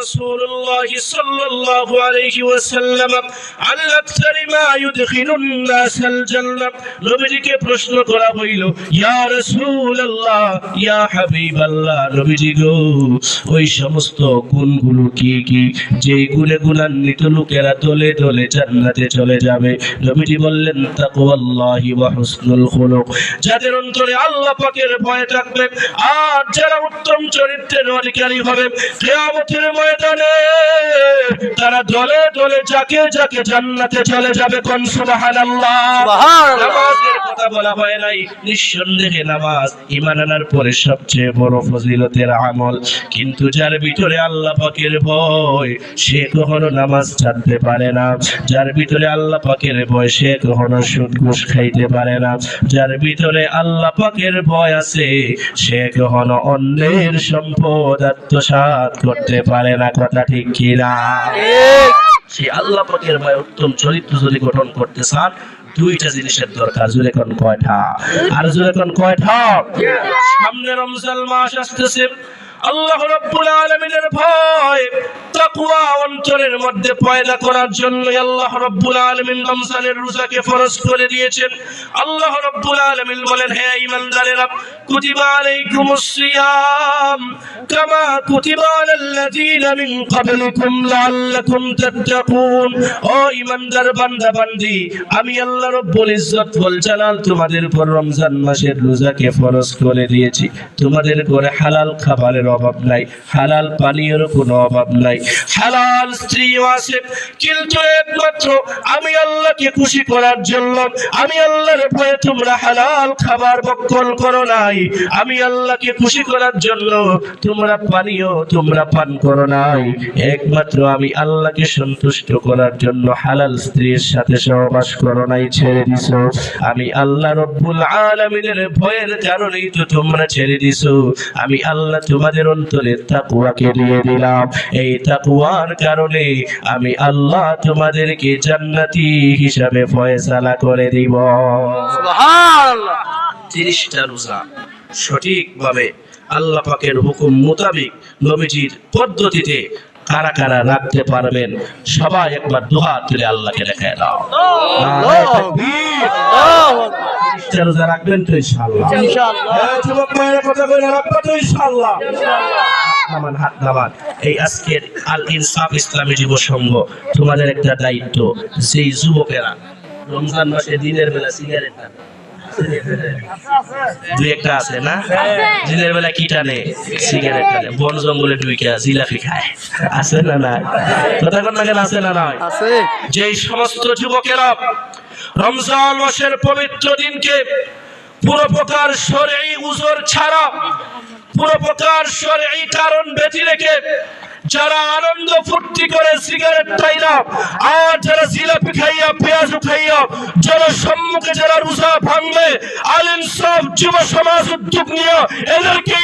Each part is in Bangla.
رسول الله صلى الله عليه وسلم عن أكثر ما يدخل الناس الجنة নবীজিকে প্রশ্ন করা হইল ইয়া রাসূলুল্লাহ ইয়া হাবিবাল্লাহ নবীজি গো ওই সমস্ত গুণগুলো কি কি যে গুণে গুণান্বিত লোকেরা দলে দলে জান্নাতে চলে যাবে নবীজি বললেন তাকওয়াল্লাহি ওয়া হুসনুল খুলুক যাদের অন্তরে আল্লাহ পাকের ভয় থাকবে আর যারা উত্তম চরিত্রের অধিকারী হবে কিয়ামতের ময়দানে তারা দলে দলে যাকে যাকে জান্নাতে চলে যাবে কোন? সুবহানাল্লাহ। নামাজের কথা বলা হয় নাই। নিঃসন্দেহে নামাজ ইমান আনার পরে সবচেয়ে বড় ফজিলতের আমল। কিন্তু যার ভিতরে আল্লাহ পাকের ভয় সে কখনো নামাজ ছাড়তে পারে না। যার ভিতরে আল্লাহ পাকের ভয় সে কখনো সুদ ঘুষ খাইতে পারে না। যার ভিতরে আল্লাহ পাকের ভয় আছে সে কখনো অন্যের সম্পদ আত্মসাৎ করতে পারে না। কথা ঠিক কিনা সে আল্লাহ পাকের ভাই উত্তম চরিত্র যদি গঠন করতে চান দুইটা জিনিসের দরকার জুড়ে কোন কয়টা? আর জুড়ে কোন কয়টা? সামনে রমজান মাস আসতেছে। আল্লাহ রাব্বুল আলামিনের ভয়। তাকওয়া অন্তরের মধ্যে পয়দা করার জন্য আল্লাহ রাব্বুল আলামিন রমজানের রোজাকে ফরজ করে দিয়েছেন। আল্লাহ রাব্বুল আলামিন বলেন, হে ঈমানদারেরা, কুতিবা আলাইকুমুস সিয়াম কামা কুতিবা আলাল্লাযীনা মিন ক্বাবলিকুম লাআল্লাকুম তাত্তাকুন। ও ঈমানদার বান্দা, বান্দি, আমি আল্লাহ রাব্বুল ইজ্জত ওয়াল জালাল তোমাদের উপর রমজান মাসের রোজাকে ফরজ করে দিয়েছি। তোমাদের ঘরে হালাল খাবারের অভাব নাই, হালাল পানীয়ের কোনো অভাব নাই। হালাল আছে। কিন্তু একমাত্র আমি আল্লাহকে খুশি করার জন্য, আমি আল্লাহর ভয়ে তোমরা হালাল খাবার বক্ষণ করো নাই। আমি আল্লাহকে খুশি করার জন্য তোমরা পানীয়, তোমরা পান করো নাই। একমাত্র আমি আল্লাহকে সন্তুষ্ট করার জন্য হালাল স্ত্রীর সাথে সহবাস করো নাই, ছেড়ে দিছো। আমি আল্লাহ রব্বুল আলামিনের ভয়ের কারণেই তো তোমরা ছেড়ে দিছো। আমি আল্লাহ তোমাদের অন্তরে তাকুয়াকে দিয়ে দিলাম। এই তাকুয়ার কারণে আমি আল্লাহ তোমাদেরকে জান্নাতি হিসাবে ফয়সালা করে দিব। তিরিশটা রোজা। সঠিকভাবে আল্লাহ পাকের হুকুম মোতাবেক নবীজির পদ্ধতিতে কারা কারা রাখতে পারবেন সবাই একবার দুহাত তুলে আল্লাহকে রেখে দাও। রোজা রাখবেন তো ইনশাআল্লাহ। কথা বলে তো ইনশাআল্লাহ। নামান হাত নামান এই আজকের আল ইনসাফ ইসলামী যুব সংঘ তোমাদের একটা দায়িত্ব যেই যুবকেরা রমজান মাসে দিনের বেলা সিগারেট টানে। দুই একটা আছে না? দিনের বেলা কি টানে? সিগারেট টানে। বন জঙ্গলে জিলাপি খায়। আছে না না কথা কোন কেন আছে না নয় যেই সমস্ত যুবকেরা রমজান মাসের পবিত্র দিনকে পুরো প্রকার শরঈ উজোর ছাড়া, পুরো প্রকার কারণ বেঁচে রেখে যারা আনন্দ ফুর্তি করে সিগারেট খাইয়া আর যারা জিলাপি খাইয়া, পেঁয়াজ খাইয়া যারা সম্মুখে যারা রোজা ভাঙবে, আলিম সব যুব সমাজ উদ্যোগ নিয়ে এদেরকে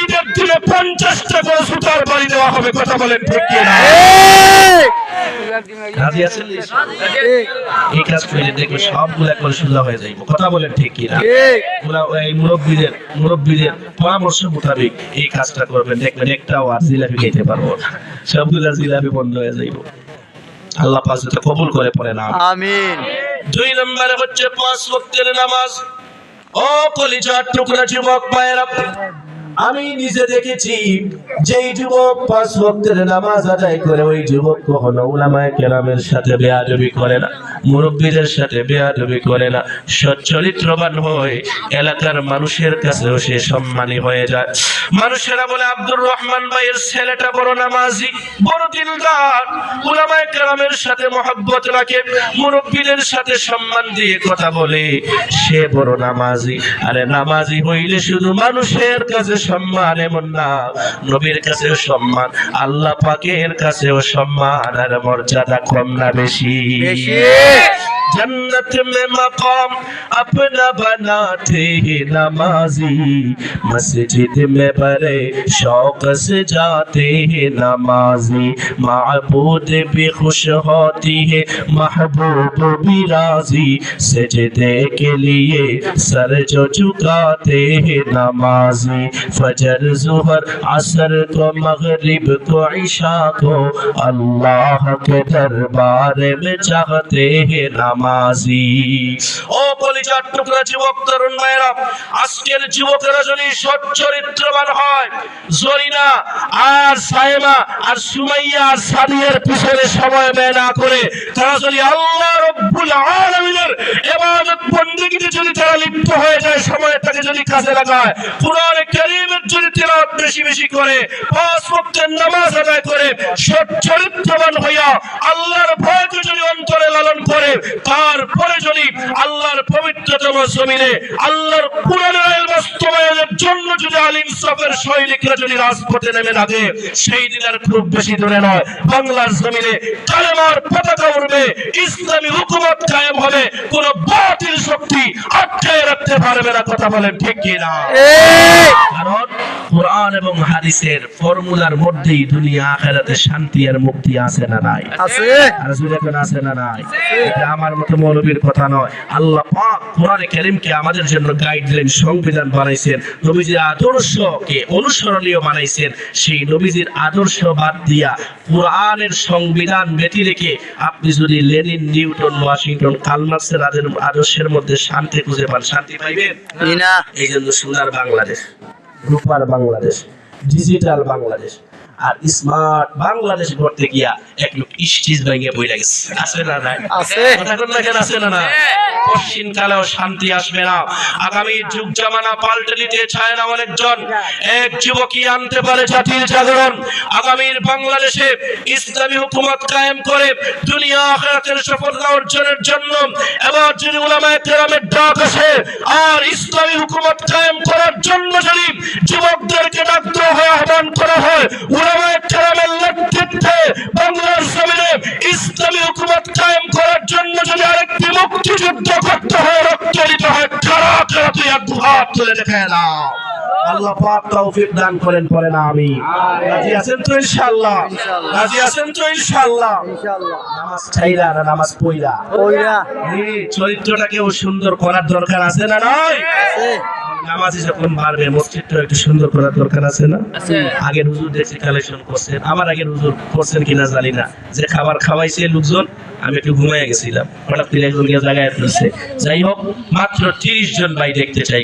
পঞ্চাশটা করে সুতার বাড়ি দেওয়া হবে কথা বলেন ঠিক না? রাজি আছেন? এই কাজ করে দেখবে সবগুলো একবার সোজা হয়ে যাইব কথা বলেন ঠিক কি এই মুরব্বীদের মুরব্বীদের পরামর্শ মোতাবেক এই কাজটা করবেন দেখবেন একটাও আর জিলাপি খেতে পারব না। সবগুলা জিলাপি বন্ধ হয়ে যাইব। আল্লাহ পাক যাতে কবুল করে পড়ে না। আমিন। দুই নম্বরে হচ্ছে পাঁচ ওয়াক্তের নামাজ। ও কলিজার টুকরা যুবক মায়েরা আমি নিজে দেখেছি যেই যুবক পাঁচ ওয়াক্তের নামাজ আদায় করে, ওই যুবক কখনো উলামায়ে কেরামের সাথে বেয়াদবি করে না, মুরব্বীদের সাথে বেয়াদবি করে না। সচ্চরিত্রবান হয় এলাকার মানুষের কাছেও সে সম্মানী হয়ে যায়। মানুষেরা বলে, আব্দুর রহমান ভাইয়ের ছেলেটা বড় নামাজি, বড় দিলদার। উলামায়ে কেরামের সাথে মহব্বত রাখে, মুরব্বীদের সাথে সম্মান দিয়ে কথা বলে, সে বড় নামাজি। আরে নামাজি হইলে শুধু মানুষের কাছে সম্মান এমন না। নবীর কাছেও সম্মান, আল্লাহ পাকের কাছেও সম্মান, আর মর্যাদা কম না বেশি। जन्नत में मकाम अपना बनाते हैं नमाजी। मस्जिद में बड़े शौक से जाते हैं नमाजी। महबूद भी खुश होती है, महबूब भी राज़ी। सजदे के लिए सर जो झुकाते हैं नमाजी। फजर, जुहर, असर को, मगरिब को ईशा को अल्लाह के दरबार में चाहते हैं নামাজি। ও কলিজার টুকরা যুবক, তরুণ ভাইরা আজকের যুবকেরা যদি সৎ চরিত্রবান হয়, জরিনা আর সাইমা আর সুমাইয়া আর সাদিয়ার পিছনে সময় ব্যয় না করে, তারা যদি আল্লাহ রব্বুল আলামিনের ইবাদত বন্দেগীতে যদি তারা লিপ্ত হয়ে যায় সময়টাকে যদি কাজে লাগায় কোরআনে তেলাওয়াত বেশি বেশি করে পাঁচ ওয়াক্তের নামাজ আদায় করে সৎ চরিত্রবান হইয়া আল্লাহর ভয়কে যদি অন্তরে লালন করে তারপরে যদি আল্লাহর পবিত্রতম জমিনে আল্লাহর কোরআনের বাস্তবায়নের জন্য যদি আল ইনসাফের সৈনিকরা যদি রাজপথে নেমে লাগে সেই দিন আর খুব বেশি দূরে নয়। বাংলার জমিনে কালেমার পতাকা উড়বে ইসলামী হুকুমত কায়েম হবে কোন বাতিল শক্তি আটকায় রাখতে পারবে না কথা বলেন ঠিক কিনা? কারণ কোরআন এবং হাদিসের ফর্মুলার মধ্যেই দুনিয়া আখেরাতে শান্তি আর মুক্তি আছে না নাই? আছে। আর কোন আছে না নাই? এটা আমার মতো মৌলবীর কথা নয়। আল্লাহ পাক কোরআনে কারীমকে আমাদের জন্য গাইডলাইন সংবিধান বানাইছেন। নবীজির আদর্শকে অনুসরণীয় বানাইছেন। সেই নবীজির আদর্শ বাদ দিয়া কোরআনের সংবিধান ব্যতি রেখে আপনি যদি লেনিন নিউটন ওয়াশিংটন কালমার্সের আদের- আদর্শের মধ্যে শান্তি খুঁজে পান শান্তি পাইবেন? না। এই জন্য সোনার বাংলাদেশ। রূপার বাংলাদেশ ডিজিটাল বাংলাদেশ। আর স্মার্ট বাংলাদেশ করতে গিয়া এক লোক স্টিজ ভেঙে বইলা গেছে। আছে না নাই? আছে। কথা কোন না কেন আছে না না পশ্চিম কালেও শান্তি আসবে না। আগামী যুগ জামানা পাল্টে দিতে চায় না অনেকজন। এক যুবকই আনতে পারে জাতির জাগরণ। আগামীর বাংলাদেশে ইসলামী হুকুমত কায়েম করে দুনিয়া আখিরাতের সফলতা অর্জনের জন্য এবার যদি উলামায়ে কেরামের ডাক আসে আর ইসলামী হুকুমত কায়েম করার জন্য যদি যুবকদেরকে ডাক দেওয়া হয় আহ্বান করা হয়। উলামায়ে কেরামের নেতৃত্বে বাংলার জমিনে ইসলামী হুকুমত কায়েম করার জন্য যদি আরেকটি মুক্তিযুদ্ধ করতে হয় রক্ত দিতে হয় কারা কারা তুই এক হাত তুলে দেখে না আল্লাহ পাক তৌফিক দান করেন পরে না আমি রাজি আছেন তো ইনশাআল্লাহ? রাজি আছেন তো ইনশাআল্লাহ? নামাজ না নামাজ পইরা? চরিত্রটাকেও সুন্দর করার দরকার আছে না নয় আছে। নামাজি যখন পারবে মসজিদটা একটু সুন্দর করার দরকার আছে না? আগের হুজুর দেখছি কালেকশন করছেন। আমার আগের হুজুর করছেন কিনা জানি না। যে খাবার খাওয়াইছে লোকজন আমি একটু ঘুমাইয়া গেছিলাম। হঠাৎ করে একজন জায়গায় ফেলছে। যাই হোক মাত্র তিরিশ জন ভাই দেখতে চাই।